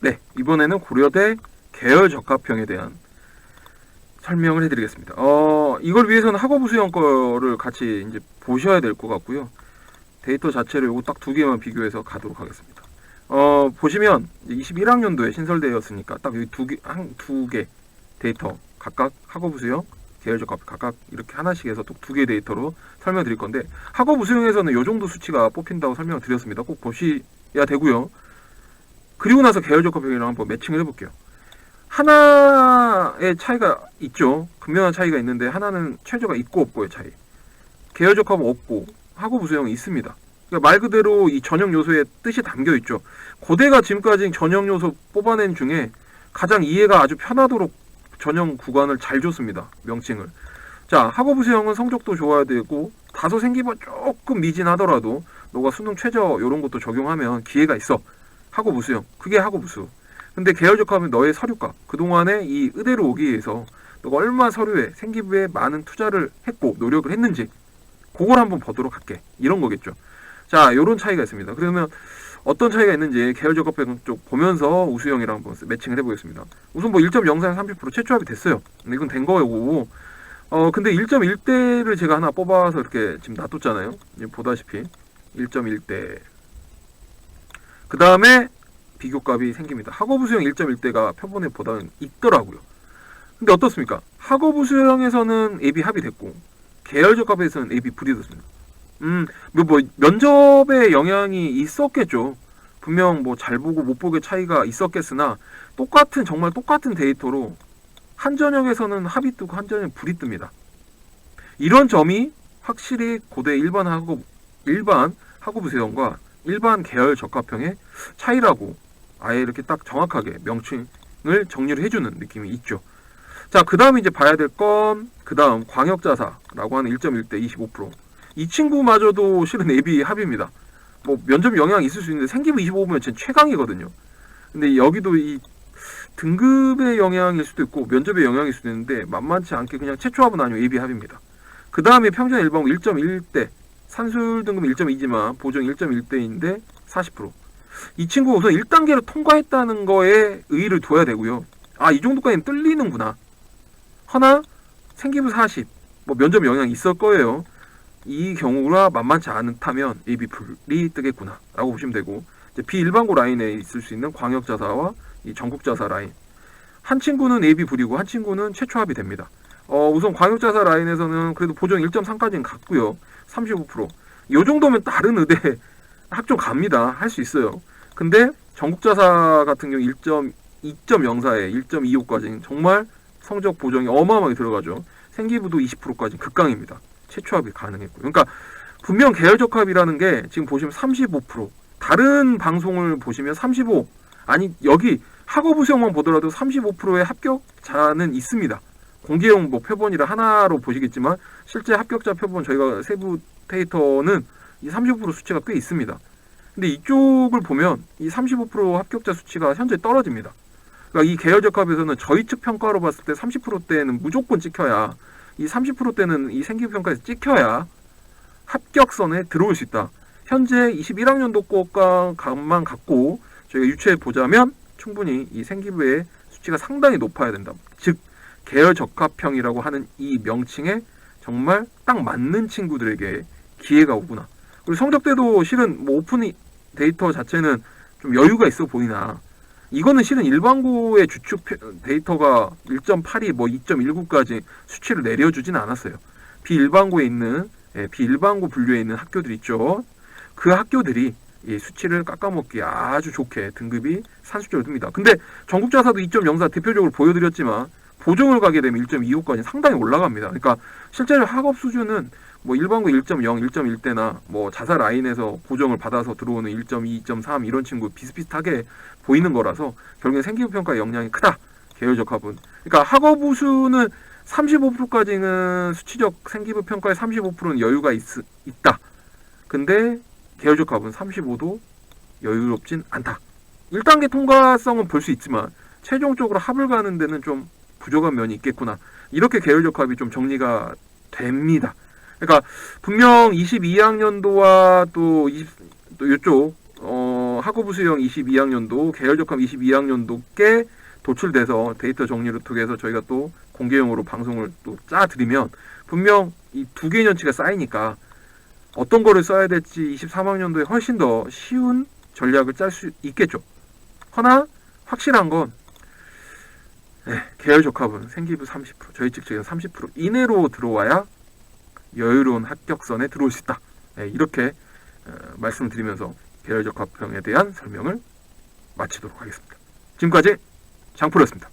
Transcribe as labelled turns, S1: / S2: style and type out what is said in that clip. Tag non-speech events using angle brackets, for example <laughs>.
S1: 네, 이번에는 고려대 계열 적합형에 대한 설명을 해드리겠습니다. 어, 이걸 위해서는 학업 우수형 거를 같이 이제 보셔야 될 것 같고요. 데이터 자체를 요거 딱 두 개만 비교해서 가도록 하겠습니다. 어, 보시면 21학년도에 신설되었으니까 딱 여기 두 개, 한 두 개 데이터 각각 학업 우수형, 계열 적합 각각 이렇게 하나씩 해서 또 두개 데이터로 설명드릴 건데 학업 우수형에서는 요 정도 수치가 뽑힌다고 설명을 드렸습니다. 꼭 보셔야 되고요. 그리고 나서 계열 적합형이랑 한번 매칭을 해볼게요. 하나의 차이가 있죠. 분명한 차이가 있는데 하나는 최저가 있고 없고의 차이. 계열 적합은 없고 학업 우수형이 있습니다. 그러니까 말 그대로 이 전형 요소의 뜻이 담겨 있죠. 고대가 지금까지 전형 요소 뽑아낸 중에 가장 이해가 아주 편하도록 전형 구간을 잘 줬습니다. 명칭을. 자, 학업 우수형은 성적도 좋아야 되고 다소 생기면 조금 미진하더라도 너가 수능 최저 이런 것도 적용하면 기회가 있어. 학업 우수형. 그게 학업 우수. 근데 계열적하면 너의 서류값. 그동안에 이 의대로 오기 위해서 너가 얼마 서류에 생기부에 많은 투자를 했고 노력을 했는지 그걸 한번 보도록 할게. 이런 거겠죠. 자, 요런 차이가 있습니다. 그러면 어떤 차이가 있는지 계열적합형 쪽 보면서 우수형이랑 한번 매칭을 해보겠습니다. 우선 뭐 1.04에 30% 최초합이 됐어요. 근데 이건 된 거고. 어, 근데 1.1대를 제가 하나 뽑아서 이렇게 지금 놔뒀잖아요. 보다시피 1.1대. 그 다음에 비교값이 생깁니다. 학업우수형 1.1대가 표본에 보다는 있더라고요. 근데 어떻습니까? 학업우수형에서는 AB 합의됐고 계열적합에서는 AB 불이 됐습니다. 음, 뭐, 뭐 면접에 영향이 있었겠죠. 분명 뭐 잘 보고 못 보게 차이가 있었겠으나 똑같은 정말 똑같은 데이터로 한 전형에서는 합이 뜨고 한 전형에 불이 뜹니다. 이런 점이 확실히 고대 일반 학업 일반 학업우수형과 일반 계열 적합형의 차이라고 아예 이렇게 딱 정확하게 명칭을 정리를 해주는 느낌이 있죠. 자, 그 다음에 이제 봐야 될 건, 그 다음 광역자사라고 하는 1.1대 25%. 이 친구마저도 실은 예비 합입니다. 뭐 면접 영향이 있을 수 있는데 생기부 25보면 전 최강이거든요. 근데 여기도 이 등급의 영향일 수도 있고 면접의 영향일 수도 있는데 만만치 않게 그냥 최초 합은 아니고 예비 합입니다. 그 다음에 평균 일반고 1.1대 산술 등급 1.2지만 보정 1.1대인데 40%. 이 친구 우선 1단계로 통과했다는 거에 의의를 둬야 되고요. 아, 이 정도까지는 뚫리는구나. 하나, 생기부 40. 뭐 면접 영향이 있을 거예요. 이 경우가 만만치 않다면 AB 풀이 뜨겠구나. 라고 보시면 되고, 이제 비일반고 라인에 있을 수 있는 광역자사와 이 전국자사 라인. 한 친구는 AB 불이고, 한 친구는 최초 합이 됩니다. 어, 우선 광역자사 라인에서는 그래도 보정 1.3까지는 갔고요. 35%. 요 정도면 다른 의대 <laughs> 학종 갑니다. 할 수 있어요. 근데 전국자사 같은 경우 1.2.04에 1.25까지는 정말 성적 보정이 어마어마하게 들어가죠. 생기부도 20%까지 극강입니다. 최초합이 가능했고요. 그러니까 분명 계열적합이라는 게 지금 보시면 35% 다른 방송을 보시면 35 아니 여기 학업 우수형만 보더라도 35%의 합격자는 있습니다. 공개용 뭐 표본이라 하나로 보시겠지만 실제 합격자 표본 저희가 세부 데이터는 이 35% 수치가 꽤 있습니다. 근데 이쪽을 보면 이 35% 합격자 수치가 현재 떨어집니다. 그러니까 이 계열적합에서는 저희 측 평가로 봤을 때 30%대는 무조건 찍혀야 이 30%대는 이 생기부 평가에서 찍혀야 합격선에 들어올 수 있다. 현재 21학년도 것만 갖고 저희가 유추해 보자면 충분히 이 생기부의 수치가 상당히 높아야 된다. 즉 계열 적합형이라고 하는 이 명칭에 정말 딱 맞는 친구들에게 기회가 오구나. 그리고 성적대도 실은 뭐 오픈 데이터 자체는 좀 여유가 있어 보이나 이거는 실은 일반고의 주축 데이터가 1.82, 뭐 2.19까지 수치를 내려주진 않았어요. 비일반고에 있는 예, 비일반고 분류에 있는 학교들 있죠. 그 학교들이 이 수치를 깎아먹기 아주 좋게 등급이 산수적으로 듭니다. 근데 전국자사도 2.04 대표적으로 보여드렸지만 보정을 가게 되면 1.25까지 상당히 올라갑니다. 그러니까 실제로 학업 수준은 뭐 일반고 1.0, 1.1대나 뭐 자사 라인에서 보정을 받아서 들어오는 1.2, 2.3 이런 친구 비슷비슷하게 보이는 거라서 결국에 생기부 평가의 영향이 크다. 계열적 합은. 그러니까 학업 우수는 35%까지는 수치적 생기부 평가의 35%는 여유가 있, 있다. 근데 계열적 합은 35도 여유롭진 않다. 1단계 통과성은 볼 수 있지만 최종적으로 합을 가는 데는 좀 부족한 면이 있겠구나. 이렇게 계열적 합이 좀 정리가 됩니다. 그러니까 분명 22학년도와 또, 20, 또 이쪽 어, 어, 학부부 수형 22학년도, 계열적합 22학년도께 도출돼서 데이터 정리를 통해서 저희가 또 공개용으로 방송을 또 짜드리면 분명 이 두 개년치가 쌓이니까 어떤 거를 써야 될지 23학년도에 훨씬 더 쉬운 전략을 짤 수 있겠죠. 허나 확실한 건 네, 계열 적합은 생기부 30% 저희 측측에서 30% 이내로 들어와야 여유로운 합격선에 들어올 수 있다. 네, 이렇게 어, 말씀을 드리면서 계열 적합형에 대한 설명을 마치도록 하겠습니다. 지금까지 장프로였습니다.